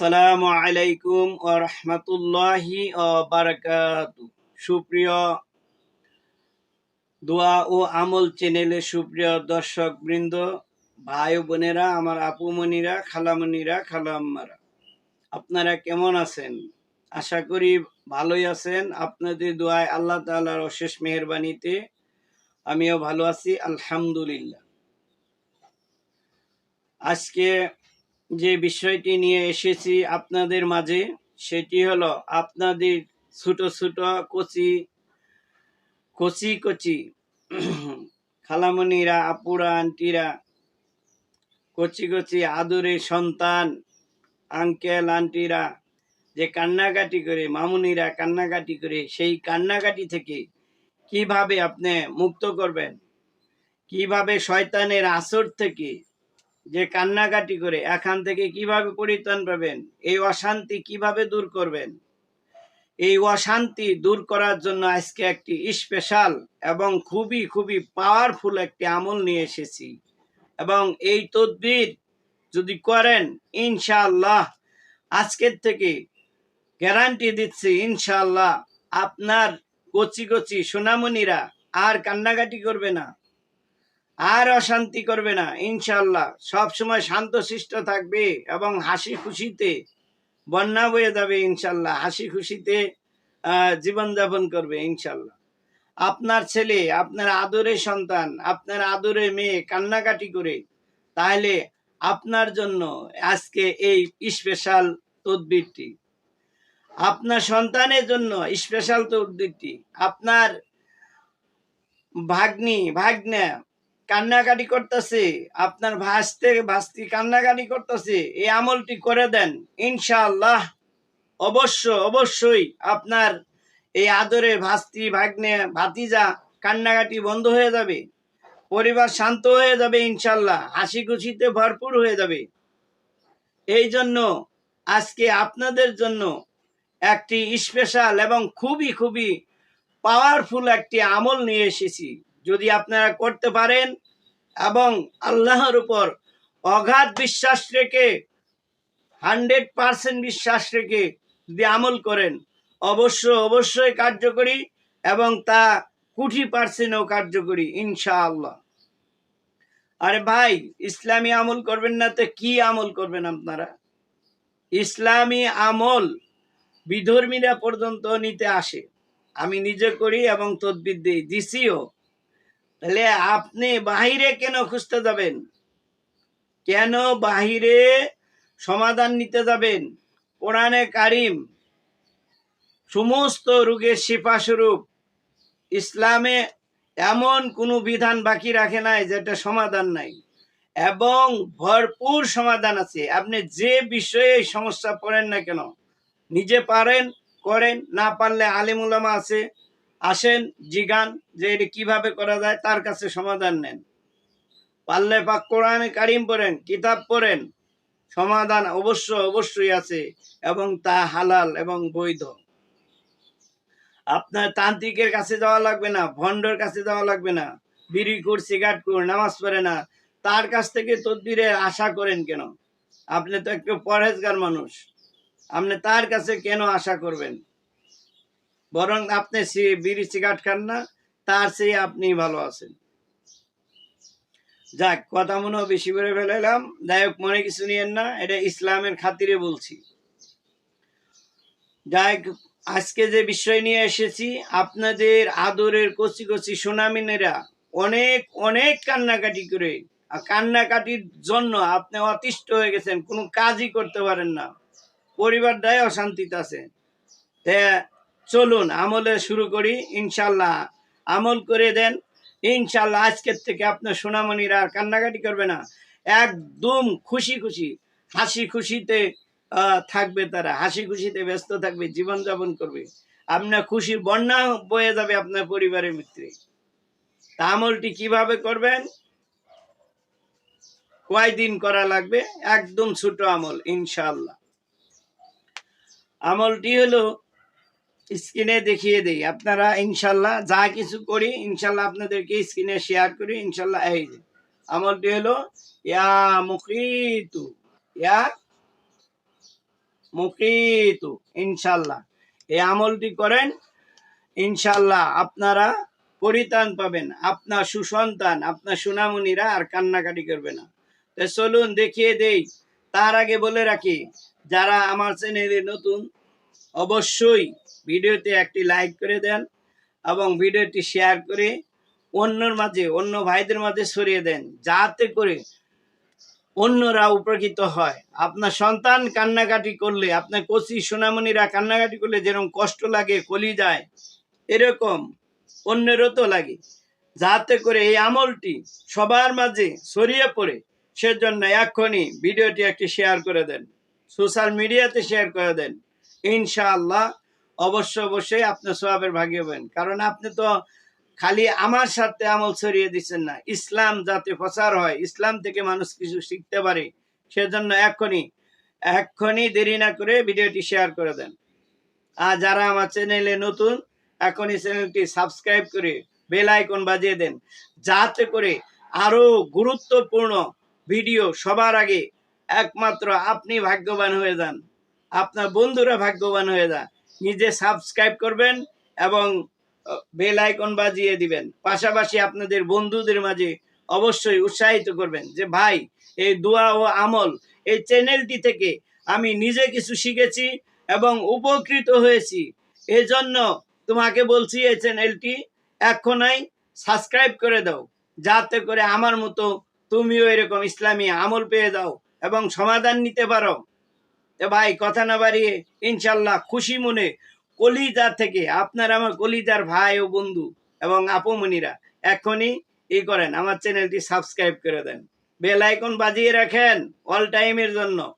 আসসালামু আলাইকুম ও রহমতুল্লাহি সুপ্রিয় দোয়া ও আমল চ্যানেলের সুপ্রিয় দর্শক বৃন্দ ভাই বোনেরা, আমার আপুমণিরা খালামণিরা খালাম্মারা আপনারা কেমন আছেন? আশা করি ভালোই আছেন। আপনাদের দোয়ায় আল্লাহ তাআলার অশেষ মেহেরবানিতে আমিও ভালো আছি, আলহামদুলিল্লাহ। আজকে যে বিষয়টি নিয়ে এসেছি আপনাদের মাঝে, সেটি হলো আপনাদের ছোট ছোট কচি কচি কচি, খালামণিরা, আপুরা, আন্টিরা, কচি কচি আদরে সন্তান, আঙ্কেল, আন্টিরা যে কান্নাকাটি করে, মামুনিরা কান্নাকাটি করে, সেই কান্নাকাটি থেকে কীভাবে আপনি মুক্ত করবেন? কীভাবে শয়তানের আসর থেকে যে কান্নাকাটি করে, এখান থেকে কীভাবে পরিত্রাণ পাবেন? এই অশান্তি কীভাবে দূর করবেন? এই অশান্তি দূর করার জন্য আজকে একটি স্পেশাল এবং খুবই খুবই পাওয়ারফুল একটি আমল নিয়ে এসেছি। এবং এই তদবির যদি করেন, ইনশাআল্লাহ আজকের থেকে গ্যারান্টি দিচ্ছি, ইনশাআল্লাহ আপনার কচি কচি সোনামণিরা আর কান্নাকাটি করবে না। আর অশান্তি করবে না ইনশাল্লাহ সব সময় শান্তশিষ্ট থাকবে এবং হাসি খুশিতে বন্যা বয়ে যাবে ইনশাল্লাহ হাসি খুশিতে জীবনযাপন করবে ইনশাল্লাহ আপনার ছেলে, আপনার আদরে সন্তান, আপনার আদরে মেয়ে কান্নাকাটি করে, তাহলে আপনার জন্য আজকে এই স্পেশাল তদবিরটি। আপনার সন্তানের জন্য স্পেশাল তদবিরটি। আপনার ভাগ্নি, ভাগ্না কান্নাকাটি করতেছে, আপনার ভাসতে ভাস্তি কান্নাকাটি করতেছে, এই আমলটি করে দেন। ইনশাআল্লাহ, অবশ্য অবশ্যই আপনার এই আদরের ভাস্তি, ভাগ্নে, ভাতিজা কান্নাকাটি বন্ধ হয়ে যাবে। পরিবার শান্ত হয়ে যাবে ইনশাল্লাহ হাসি খুশিতে ভরপুর হয়ে যাবে। এই জন্য আজকে আপনাদের জন্য একটি স্পেশাল এবং খুবই খুবই পাওয়ারফুল একটি আমল নিয়ে এসেছি। যদি আপনারা করতে পারেন এবং আল্লাহর উপর অগাধ বিশ্বাস রেখে, হান্ড্রেড পার্সেন্ট বিশ্বাস রেখে যদি আমল করেন অবশ্য অবশ্যই কার্যকরী এবং তা কুটি পার্সেন্টও কার্যকরী, ইনশাআল্লাহ। আরে ভাই, ইসলামী আমল করবেন না তো কি আমল করবেন আপনারা? ইসলামী আমল বিধর্মীরা পর্যন্ত নিতে আসে। আমি নিজে করি এবং তদবির দিই। দিছিও তাহলে আপনি বাহিরে কেন খুঁজতে যাবেন? কেন বাহিরে সমাধান নিতে যাবেন? কোরআনে কারিম সমস্ত রোগের শিফা স্বরূপ ইসলামে এমন কোনো বিধান বাকি রাখে নাই যেটা সমাধান নাই। এবং ভরপুর সমাধান আছে। আপনি যে বিষয়ে সমস্যা পড়েন না কেন? নিজে পারেন, করেন, না পারলে আলিমুলামা আছে। আসেন জিগান যে এটা কীভাবে করা যায় তার কাছে সমাধান নেন। পারলে পাক কোরআনে কারিম পড়েন, কিতাব পড়েন, সমাধান অবশ্য অবশ্যই আছে, এবং তা হালাল এবং বৈধ। আপনার তান্ত্রিকের কাছে যাওয়া লাগবে না, ভণ্ডর কাছে যাওয়া লাগবে না, বিড়ি কুর সিগারেট কুর নামাজ পড়ে না, তার কাছ থেকে তদবিরের আশা করেন কেন? আপনি তো একটু পরহেজগার মানুষ, আপনি তার কাছে কেন আশা করবেন? বরং আপনি বিড়ি সিগারেট খান না, তার চেয়ে আপনি ভালো আছেন। যাক, কথা মনে বেশি করে ফেলাইলাম। যাই হোক, মনে কিছু নিয়েন না, এটা ইসলামের খাতিরে বলছি। যাই আজকে যে বিষয় নিয়ে এসেছি, আপনাদের আদরের কচি কচি সোনামিনেরা অনেক অনেক কান্নাকাটি করে। আর কান্নাকাটির জন্য আপনি অতিষ্ঠ হয়ে গেছেন, কোনো কাজই করতে পারেন না। পরিবারটাই অশান্তিতে আছে। চলুন আমলে শুরু করি ইনশাল্লাহ আমল করে দেন। ইনশাল্লাহ আজকের থেকে আপনার সোনামণিরা আর কান্নাকাটি করবে না। একদম খুশি খুশি, হাসি খুশিতে থাকবে তারা। হাসি খুশিতে ব্যস্ত থাকবে, জীবনযাপন করবে। আপনার খুশির বন্যা বয়ে যাবে আপনার পরিবারের ভিতরে। তা আমলটি কীভাবে করবেন? কয়দিন করা লাগবে? একদম ছোট আমল ইনশাল্লাহ আমলটি হলো স্ক্রিনে দেখিয়ে দেই। আপনারা ইনশাল্লাহ যা কিছু করি, ইনশাল্লাহ আপনাদেরকে স্ক্রিনে শেয়ার করি, ইনশাল্লাহ এই যে, আমলটি হলো, ইয়া মুকিতু ইয়া মুকিতু, ইনশাল্লাহ। এই আমলটি করেন, ইনশাল্লাহ আপনারা পরিত্রাণ পাবেন। আপনার সুসন্তান, আপনার সুনামুনিরা আর কান্নাকাটি করবে না। তো চলুন দেখিয়ে দেই। তার আগে বলে রাখি, যারা আমার চ্যানেলে নতুন অবশ্যই ভিডিওতে একটি লাইক করে দেন এবং ভিডিওটি শেয়ার করে অন্যর মাঝে, অন্য ভাইদের মাঝে ছড়িয়ে দেন, যাতে করে অন্যরা উপকৃত হয়। আপনার সন্তান কান্নাকাটি করলে, আপনার কচি সোনামণিরা কান্নাকাটি করলে যেরকম কষ্ট লাগে, কলি যায়, এরকম অন্যেরও তো লাগে। যাতে করে এই আমলটি সবার মাঝে ছড়িয়ে পড়ে, সেজন্য এক্ষুনি ভিডিওটি একটি শেয়ার করে দেন সোশ্যাল মিডিয়াতে শেয়ার করে দেন। ইনশাআল্লাহ, অবশ্য অবশ্যই আপনার সোয়াবের ভাগি হবেন। কারণ আপনি তো খালি আমার সাথে আমল ছড়িয়ে দিচ্ছেন না। ইসলাম যাতে প্রচার হয়, ইসলাম থেকে মানুষ কিছু শিখতে পারে, সেজন্য এক্ষুনি এক্ষুনি দেরি না করে ভিডিওটি শেয়ার করে দেন। আর যারা আমার চ্যানেলে নতুন, এখনই চ্যানেলটি সাবস্ক্রাইব করে বেল আইকন বাজিয়ে দেন। যাতে করে আরও গুরুত্বপূর্ণ ভিডিও সবার আগে একমাত্র আপনি ভাগ্যবান হয়ে যান। আপনার বন্ধুরা ভাগ্যবান হয়ে যান। নিজে সাবস্ক্রাইব করবেন এবং বেল আইকন বাজিয়ে দিবেন। পাশাপাশি আপনাদের বন্ধুদের মাঝে অবশ্যই উৎসাহিত করবেন যে, ভাই, এই দোয়া ও আমল এই চ্যানেলটি থেকে আমি নিজে কিছু শিখেছি এবং উপকৃত হয়েছি। এজন্য তোমাকে বলছি এই চ্যানেলটি এখনই সাবস্ক্রাইব করে দাও। যাতে করে আমার মতো তুমিও এরকম ইসলামী আমল পেয়ে যাও এবং সমাধান নিতে পারো। তো ভাই, কথা না বাড়িয়ে, ইনশাল্লাহ খুশি মনে কলিজা থেকে, আপনার আমার কলিজার ভাই ও বন্ধু এবং আপুমনিরা, এখনই ই করেন, আমার চ্যানেলটি সাবস্ক্রাইব করে দেন। বেল আইকন বাজিয়ে রাখেন অল টাইমের জন্য।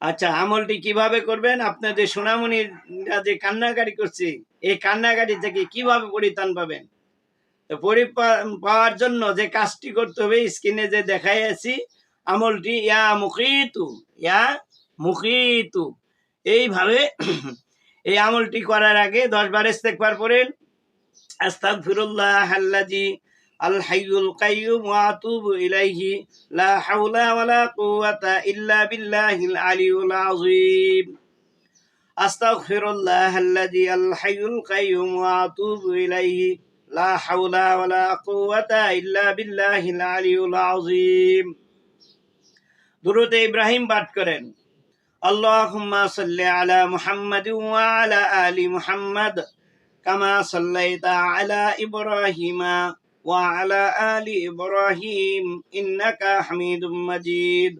আচ্ছা আমলটি কীভাবে করবেন? আপনাদের সোনামণিরা যে কান্নাকাটি করছে, এই কান্নাকাটি থেকে কীভাবে পরিত্রাণ পাবেন? তো পরিপা- পাওয়ার জন্য যে কাজটি করতে হবে, স্ক্রিনে যে দেখাই আছি আমলটি ইয়া মুখিতু ইয়া মুখিতু। এইভাবে এই আমলটি করার আগে দশ বার ইস্তেকবার পড়েন। আস্তাগফিরুল্লাহ আল্লাজি আল হাইয়ুল কাইয়ুম ওয়া আতুবু ইলাইহি, লা হাওলা ওয়ালা কুওয়াতা ইল্লা বিল্লাহিল আলিয়্যুল আযীম। আস্তাগফিরুল্লাহ আল্লাজি আল হাইয়ুল কাইয়ুম ওয়া আতুবু ইলাইহি, লা হাওলা ওয়ালা কুওয়াতা ইল্লা বিল্লাহিল আলিয়্যুল আযীম। দুরূদ ইব্রাহিম পাঠ করেন আল্লাহুম্মা সাল্লি আলা মুহাম্মাদিন ওয়া আলা আলি মুহাম্মাদ কামা সাল্লাইতা আলা ইব্রাহিমা ওয়া আলা আলি ইব্রাহিম ইন্নাকা হামিদুম মাজিদ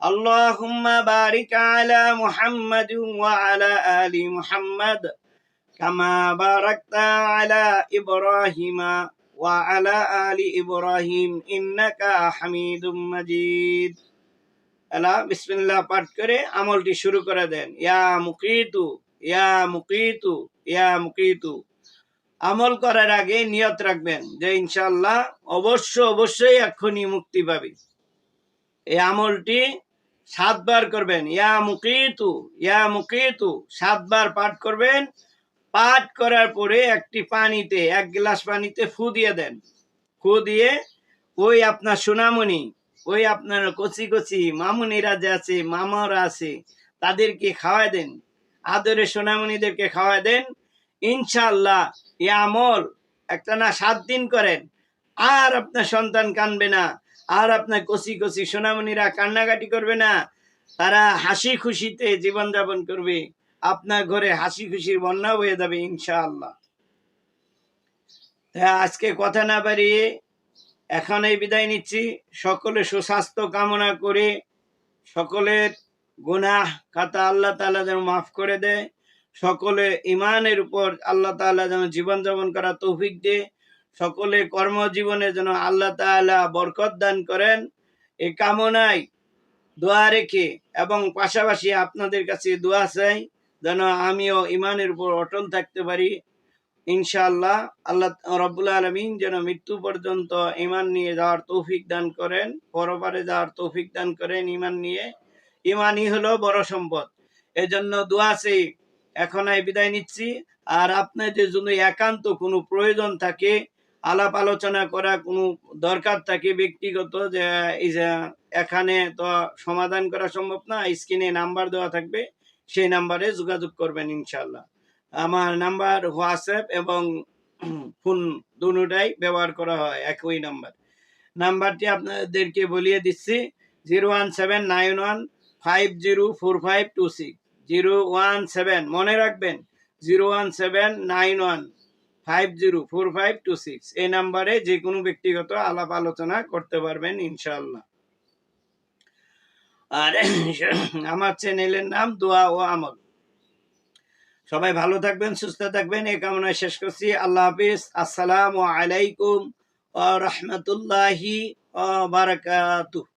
اللهم بارك على محمد وعلى آل محمد كما باركت على إبراهيم وعلى آل إبراهيم إنك حميد مجيد এলা বিসমিল্লাহ পাঠ করে আমলটি শুরু করে দেন। ইয়া মুকিতু ইয়া মুকিতু ইয়া মুকিতু। আমল করার আগে নিয়ত রাখবেন যে ইনশাল্লাহ অবশ্য অবশ্যই এক্ষুনি মুক্তি পাবে। এই আমলটি সাতবার করবেন। ইয়া মুকিতু ইয়া মুকিতু, সাতবার পাঠ করবেন। পাঠ করার পরে একটি পানিতে, এক গ্লাস পানিতে ফু দিয়ে দেন। ফু দিয়ে ওই আপনার সোনামণি ওই আপনার কচি কচি মামুনিরা যে আছে, মামারা আছে, তাদেরকে খাওয়াই দেন। আদরে সোনামণিদেরকে খাওয়াই দেন। ইনশাল্লাহ এ আমল একটা না সাত দিন করেন। আর আপনার সন্তান কানবে না, আর আপনার কচি কচি সোনামণিরা কান্নাকাটি করবে না। তারা হাসি খুশিতে জীবনযাপন করবে। আপনার ঘরে হাসি খুশির বন্যা হয়ে যাবে ইনশাআল্লাহ। আজকে কথা না বাড়িয়ে এখানেই বিদায় নিচ্ছি। সকলে সুস্বাস্থ্য কামনা করে। সকলের গুনাহ খাতা আল্লাহ তাআলা যেন মাফ করে দেয়। সকলে ইমানের উপর আল্লাহ তাআলা যেন জীবনযাপন করা তৌফিক দে সকলে কর্মজীবনে যেন আল্লাহ তাআলা বরকত দান করেন। এই কামনায় দোয়া রেখে এবং পাশাপাশি আপনাদের কাছে দোয়া চাই যেন আমিও ইমানের উপর অটল থাকতে পারি। ইনশাআল্লাহ আল্লাহ রব্বুল আলমিন যেন মৃত্যু পর্যন্ত ইমান নিয়ে যাওয়ার তৌফিক দান করেন পরপারে যাওয়ার তৌফিক দান করেন ইমান নিয়ে। ইমানই হলো বড় সম্পদ। এজন্য দোয়া চেয়ে এখন বিদায় নিচ্ছি। আর আপনাদের যদি একান্ত কোনো প্রয়োজন থাকে, আলাপ আলোচনা করা কোনো দরকার থাকে ব্যক্তিগত যে যে, এখানে তো সমাধান করা সম্ভব না, স্ক্রিনে নাম্বার দেওয়া থাকবে, সেই নাম্বারে যোগাযোগ করবেন ইনশাল্লাহ আমার নাম্বার, হোয়াটসঅ্যাপ এবং ফোন দুটাই ব্যবহার করা হয়, একই নাম্বার। নাম্বারটি আপনাদেরকে বলিয়ে দিচ্ছি, zero one seven nine one five zero four five two six. Zero one seven, মনে রাখবেন, zero one seven nine one five zero four five two six. এই নাম্বারে যে কোনো ব্যক্তিগত আলাপ আলোচনা করতে পারবেন ইনশাল্লাহ আর আমার চ্যানেলের নাম দোয়া ও আমল। সবাই ভালো থাকবেন, সুস্থ থাকবেন, এ কামনায় শেষ করছি। আল্লাহ হাফিজ। আসসালামু আলাইকুম রহমতুল্লাহি ও বারাকাতুহ।